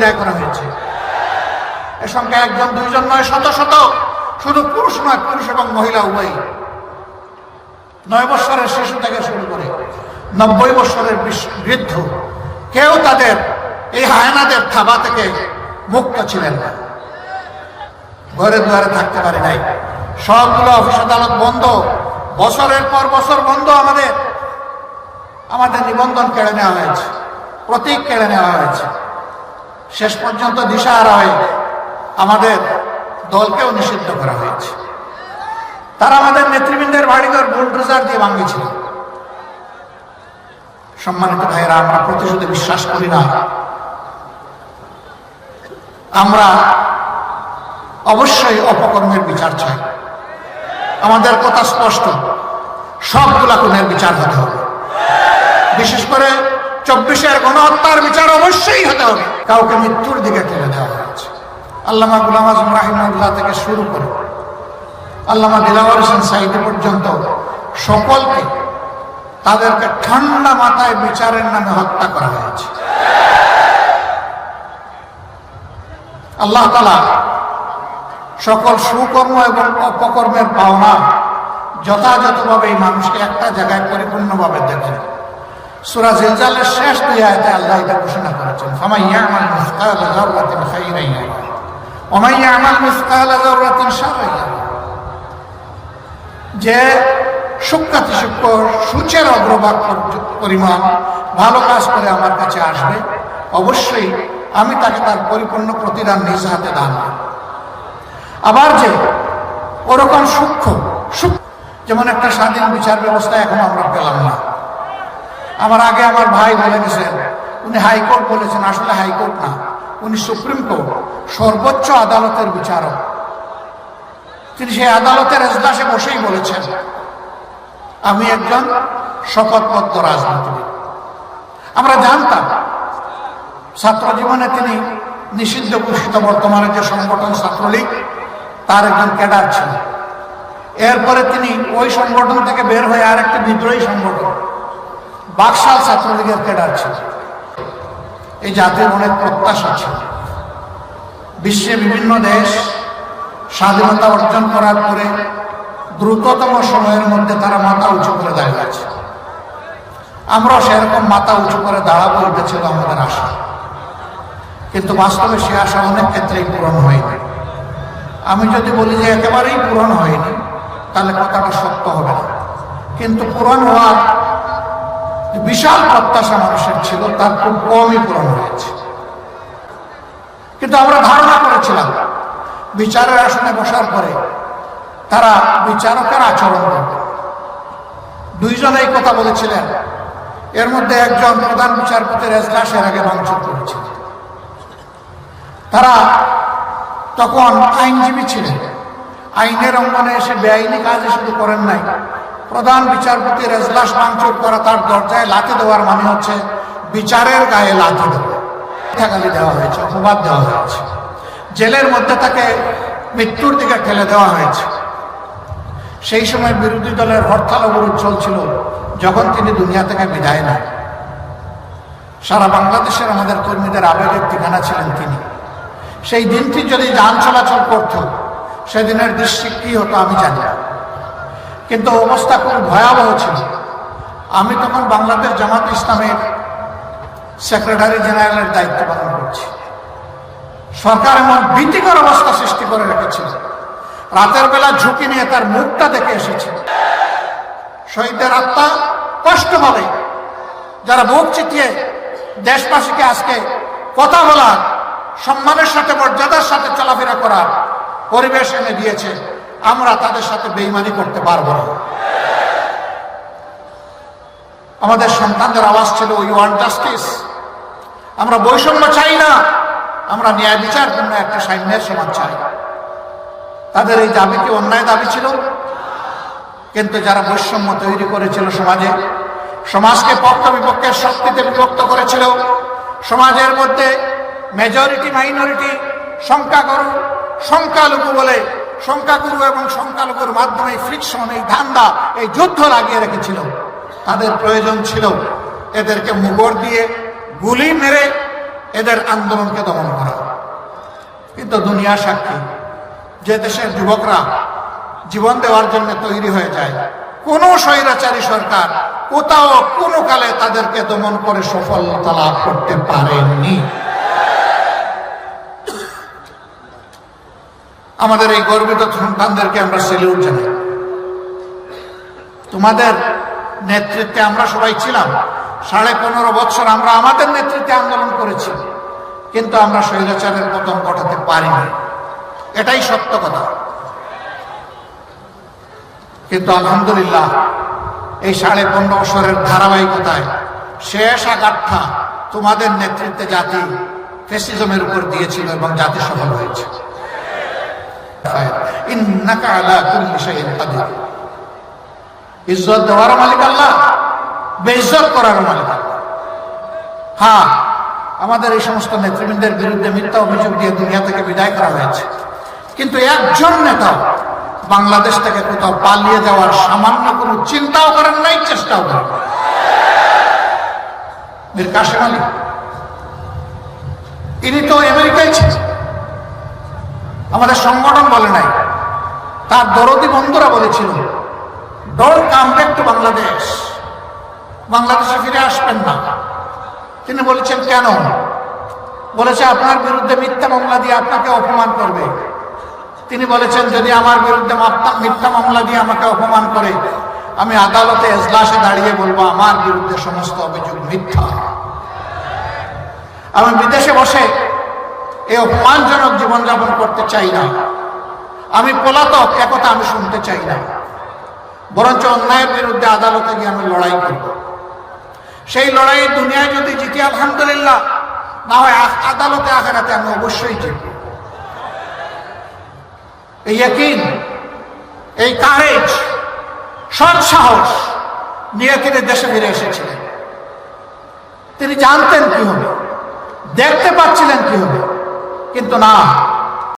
বিদায় করা হয়েছে। এ সঙ্গে একজন, দুইজন নয়, শত শত। শুধু পুরুষ নয়, পুরুষ এবং মহিলা উভয়ই। নয় বৎসরের শিশু থেকে শুরু করে নব্বই বৎসরের বৃদ্ধ। কেউ তাদের এই হায়নাদের থাবা থেকে মুক্ত ছিলেন না। ঘরে দুয়ারে থাকতে পারে নাই। সবগুলো অফিস আদালত বন্ধ। বছরের পর বছর বন্ধ আমাদের। আমাদের নিবন্ধন কেড়ে নেওয়া হয়েছে। প্রতীক কেড়ে নেওয়া হয়েছে। শেষ পর্যন্ত দিশাহারা হয়ে আমাদের দলকেও নিষিদ্ধ করা হয়েছে। তারা আমাদের নেতৃবৃন্দের বাড়িঘর বুলডোজার দিয়ে ভাঙিয়েছিল। সম্মানিত ভাইয়েরা, আমরা প্রতিশোধে বিশ্বাস করি না। আমরা অবশ্যই অপকর্মের বিচার চাই। আমাদের কথা স্পষ্ট। সবগুলা খুনের বিচার হতে হবে। বিশেষ করে চব্বিশের গণহত্যার বিচার অবশ্যই হতে হবে। কাউকে মৃত্যুর দিকে ঠেলে দেওয়া হয়েছে। আল্লামা গুলাম আজম রাহিমুল্লাহ থেকে শুরু করে আল্লামা দিলাওয়ার হোসেন সাইদি পর্যন্ত সকলকে তাদেরকে ঠান্ডা মাথায় বিচারের নামে হত্যা করা হয়েছে। আল্লাহ তালা সকল সুকর্ম এবং অপকর্মের পাওনা যথাযথভাবে এই মানুষকে একটা জায়গায় পরিপূর্ণভাবে দেখেন সুরা শেষ আল্লাহ এটা ঘোষণা করেছেন শাররান যে সূক্ষ্ম সূচের অগ্রভাগ পরিমাণ ভালো কাজ করে আমার কাছে আসবে, অবশ্যই আমি তাকে তার পরিপূর্ণ প্রতিদান নিজ হাতে আবার যে ওরকম সূক্ষ্ম, যেমন একটা স্বাধীন বিচার ব্যবস্থা এখন আমরা পেলাম না। আমার আগে আমার ভাই বলে গেছেন উনি হাইকোর্ট বলেছেন, আসলে হাইকোর্ট না, উনি সুপ্রিম কোর্ট, সর্বোচ্চ আদালতের বিচারক। তিনি সেই আদালতের এজলাসে বসেই বলেছেন, আমি একজন শপথবদ্ধ রাজনীতিবিদ। আমরা জানতাম, ছাত্র জীবনে তিনি নিষিদ্ধ ঘোষিত বর্তমানে যে সংগঠন ছাত্রলীগ, তার একজন ক্যাডার ছিল এরপরে তিনি ওই সংগঠন থেকে বের হয়ে আর বিদ্রোহী সংগঠন বাকশাল ছাত্রলীগের ক্যাডার ছিল। এই জাতির অনেক প্রত্যাশা ছিল। বিশ্বে বিভিন্ন দেশ স্বাধীনতা অর্জন করার পরে দ্রুততম সময়ের মধ্যে তারা মাথা উঁচু করে দাঁড়িয়েছে আমরাও সেরকম মাথা উঁচু করে দাঁড়াবো এটা ছিল আমাদের আশা। কিন্তু বাস্তবে সে আশা অনেক ক্ষেত্রেই পূরণ হয়নি। আমি যদি বলি যে একেবারেই পূরণ হয়নি, তাহলে কথাটা সত্য হবে না। কিন্তু পূরণ হওয়ার বিশাল প্রত্যাশা মানুষের ছিল, তার খুব কমই পূরণ হয়েছে। কিন্তু আমরা ধারণা করেছিলাম, বিচারের আসনে বসার পরে তারা বিচারকের আচরণ করবে। দুইজন এই কথা বলেছিলেন, এর মধ্যে একজন প্রধান বিচারপতির এজলাসের আগে ভাঙচুর করেছিল তারা তখন আইনজীবী ছিলেন, আইনের অঙ্গনে এসে বেআইনি কাজ শুধু করেন নাই প্রধান বিচারপতির এজলাস ভাঙচুর করা তার দরজায় লাথি দেওয়ার মানে হচ্ছে বিচারের গায়ে লাথি দেওয়া। দেওয়া হয়েছে, অপবাদ দেওয়া হয়েছে। জেলের মধ্যে তাকে মৃত্যুর দিকে ঠেলে দেওয়া হয়েছে। সেই সময় বিরোধী দলের হরতাল অবরোধ চলছিল, যখন তিনি দুনিয়া থেকে বিদায় নেন। সারা বাংলাদেশের আমাদের কর্মীদের আবেগের ঠিকানা ছিলেন তিনি। সেই দিনটি যদি যান চলাচল করত, সেদিনের দৃশ্য কি হতো আমি জানি না। কিন্তু অবস্থা খুব ভয়াবহ ছিল। আমি তখন বাংলাদেশ জামাত ইসলামের সেক্রেটারি জেনারেলের দায়িত্ব পালন করছি। সরকার এমন ভীতিকর অবস্থা সৃষ্টি করে রেখেছিল। রাতের বেলা ঝুঁকি নিয়ে তার মুখটা দেখে এসেছে। শহীদের আত্মা কষ্ট হবে যারা বুক চিতিয়ে দেশবাসীকে আজকে কথা বলার, সম্মানের সাথে, মর্যাদার সাথে চলাফেরা করার পরিবেশ এনে দিয়েছে আমরা তাদের সাথে বেইমানি করতে পারব না। আমাদের সন্তানদের আওয়াজ ছিল উই ওয়ান্ট জাস্টিস আমরা বৈষম্য চাই না। আমরা ন্যায় বিচার জন্য একটা সাম্যের সমাজ চাই। তাদের এই দাবি কি অন্যায় দাবি ছিল? কিন্তু যারা বৈষম্য তৈরি করেছিল সমাজে, সমাজকে পক্ষ বিপক্ষের শক্তিতে বিভক্ত করেছিল, সমাজের মধ্যে মেজরিটি মাইনরিটি সংখ্যাগুরু, সংখ্যালঘু বলে সংখ্যাগুরু এবং সংখ্যালঘুর মাধ্যমে ফ্রিকশন এই ধান্দা, এই যুদ্ধ লাগিয়ে রেখেছিল। তাদের প্রয়োজন ছিল এদেরকে মুগর দিয়ে গুলি মেরে এদের আন্দোলনকে দমন করা। কিন্তু দুনিয়া সাক্ষী, যে দেশের যুবকরা জীবন দেওয়ার জন্য তৈরি হয়ে যায়, কোন স্বৈরাচারী সরকার কোথাও কোনো কালে তাদেরকে দমন করে সফলতা লাভ করতে পারেননি। আমাদের এই গর্বিত সন্তানদেরকে আমরা সেলিউট জানাই। তোমাদের নেতৃত্বে আমরা সবাই ছিলাম। সাড়ে পনেরো বছর আমরা আমাদের নেতৃত্বে আন্দোলন করেছি। কিন্তু আমরা স্বৈরাচারের পতন ঘটাতে পারিনি। এটাই সত্য কথা। কিন্তু আলহামদুলিল্লাহ, এই সাড়ে পনেরো বছরের ধারাবাহিকতায় শেষ আঘাতটা তোমাদের নেতৃত্বে জাতি ফেসিজমের উপর দিয়েছিল এবং জাতি সফল হয়েছে। ইজ্জত দেওয়ার মালিক আল্লাহ করার মালিক আল্লাহ। হ্যাঁ আমাদের এই সমস্ত নেতৃবৃন্দের বিরুদ্ধে মিথ্যা অভিযোগ দিয়ে দুনিয়া থেকে বিদায় করা হয়েছে। কিন্তু একজন নেতা বাংলাদেশ থেকে কোথাও পালিয়ে যাওয়ার সামান্য কোনো চিন্তাও করেন নাই, চেষ্টাও করেন। মীর কাশেম আলী, ইনি তো আমেরিকায় ছিলেন। আমাদের সংগঠন বলে নাই। তার দরদি বন্ধুরা বলেছিল don't come back to Bangladesh. বাংলাদেশে ফিরে আসবেন না। তিনি বলেছেন, কেন? বলেছে, আপনার বিরুদ্ধে মিথ্যা মামলা দিয়ে আপনাকে অপমান করবে। তিনি বলেছেন, যদি আমার বিরুদ্ধে মিথ্যা মামলা দিয়ে আমাকে অপমান করে, আমি আদালতে এজলাসে দাঁড়িয়ে বলব, আমার বিরুদ্ধে সমস্ত অভিযোগ মিথ্যা। আমি বিদেশে বসে এই অপমানজনক জীবনযাপন করতে চাই না। আমি পলাতক একথা আমি শুনতে চাই না। বরঞ্চ অন্যায়ের বিরুদ্ধে আদালতে গিয়ে আমি লড়াই করব। সেই লড়াই দুনিয়ায় যদি জিতি, আলহামদুলিল্লাহ। না হয় আদালতে, আখেরাতে আমি অবশ্যই জিতব। এই এই কারেজ, সৎ সাহস নিয়ে তিনি দেশে ফিরে এসেছিলেন। তিনি জানতেন কি হবে, দেখতে পাচ্ছিলেন কি হবে। কিন্তু না।